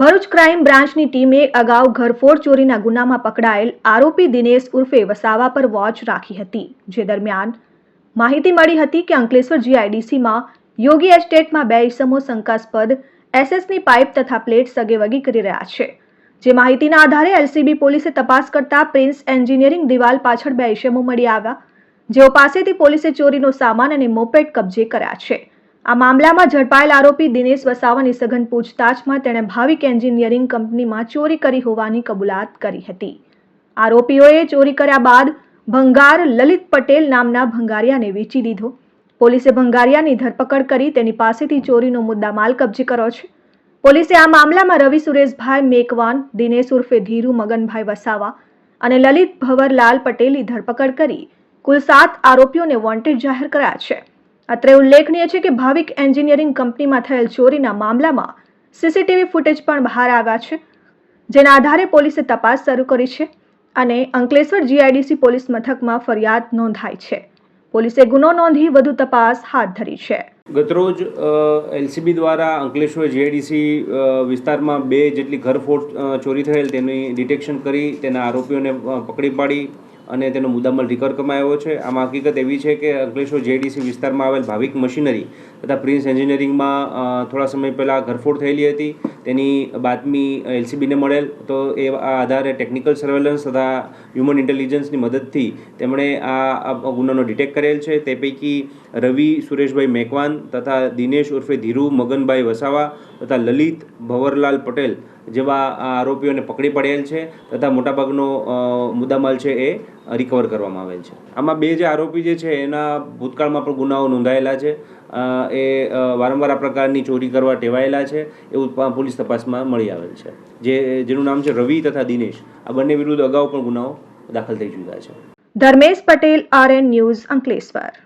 Bharuch crime બ્રાન્ચની ટીમે અગાઉ ઘરફોડ ચોરીના ગુનામાં પકડાયેલ આરોપી દિનેશ ઉર્ફે વસાવા પર વોચ રાખી હતી, જે દરમિયાન માહિતી મળી હતી કે અંકલેશ્વર જીઆઈડીસીમાં યોગી એસ્ટેટમાં બે ઇસમો શંકાસ્પદ એસએસની પાઇપ તથા પ્લેટ સગેવગી કરી રહ્યા છે. જે માહિતીના આધારે એલસીબી પોલીસે તપાસ કરતા પ્રિન્સ એન્જિનિયરિંગ દિવાલ પાછળ બે ઇસમો મળી આવ્યા, જેઓ પાસેથી પોલીસે ચોરીનો સામાન અને મોપેડ કબજે કર્યા છે. આ મામલામાં ઝડપાયેલ આરોપી દિનેશ વસાવાની સઘન પૂછતાછમાં તેણે ભાવિક એન્જિનિયરિંગ કંપનીમાં ચોરી કરી હોવાની કબૂલાત કરી હતી. આરોપીઓએ ચોરી કર્યા બાદ ભંગાર લલિત પટેલ નામના ભંગારિયાને વેચી દીધો. પોલીસે ભંગારિયાની ધરપકડ કરી તેની પાસેથી ચોરીનો મુદ્દામાલ કબજે કર્યો છે. પોલીસે આ મામલામાં રવિ સુરેશભાઈ મેકવાન, દિનેશ ઉર્ફે ધીરુ મગનભાઈ વસાવા અને લલિત ભવરલાલ પટેલની ધરપકડ કરી કુલ સાત આરોપીઓને વોન્ટેડ જાહેર કર્યા છે. અત્રે ઉલ્લેખનીય છે કે ભાવિક એન્જિનિયરિંગ કંપનીમાં થયેલ ચોરીના મામલામાં સીસીટીવી ફૂટેજ પણ બહાર આવ્યા છે, જેના આધારે પોલીસે તપાસ શરૂ કરી છે અને અંકલેશ્વર જીઆઈડીસી પોલીસ મથકમાં ફરિયાદ નોંધાઈ છે. પોલીસે ગુનો નોંધી વધુ તપાસ હાથ ધરી છે. ગતરોજ એલસીબી દ્વારા અંકલેશ્વર જીઆઈડીસી વિસ્તારમાં બે જેટલી ઘરફોડ ચોરી થયેલ તેની ડિટેક્શન કરી તેના આરોપીઓને પકડી પાડી. અને તેનો મુદ્દામાલ રિકવર કરવામાં આવ્યો છે. આમાં હકીકત એવી છે કે અંકલેશ્વર જેડીસી વિસ્તારમાં આવેલ ભાવિક મશીનરી તથા પ્રિન્સ એન્જિનિયરિંગમાં થોડા સમય પહેલાં ઘરફોડ થયેલી હતી. તેની બાતમી એલસીબીને મળેલ. તો એ આ આધારે ટેકનિકલ સર્વેલન્સ તથા હ્યુમન ઇન્ટેલિજન્સની મદદથી તેમણે આ આ ગુનાનો ડિટેક્ટ કરેલ છે. તે પૈકી રવિ સુરેશભાઈ મેકવાન તથા દિનેશ ઉર્ફે ધીરુ મગનભાઈ વસાવા તથા લલિત ભવરલાલ પટેલ જેવા આરોપીઓને પકડી પડેલ છે તથા મોટાભાગનો મુદ્દામાલ છે એ રિકવર કરવામાં આવેલ છે. આમાં બે જે આરોપી જે છે એના ભૂતકાળમાં પણ ગુનાઓ નોંધાયેલા છે. એ વારંવાર આ પ્રકારની ચોરી કરવા ટેવાયેલા છે. એવું પોલીસ તપાસમાં મળી આવેલ છે. જે, જેનું નામ છે રવિ તથા દિનેશ. આ બંને વિરુદ્ધ અગાઉ પણ ગુનાઓ દાખલ થઈ ચૂક્યા છે. Dharmesh Patel, RN news Ankleshwar.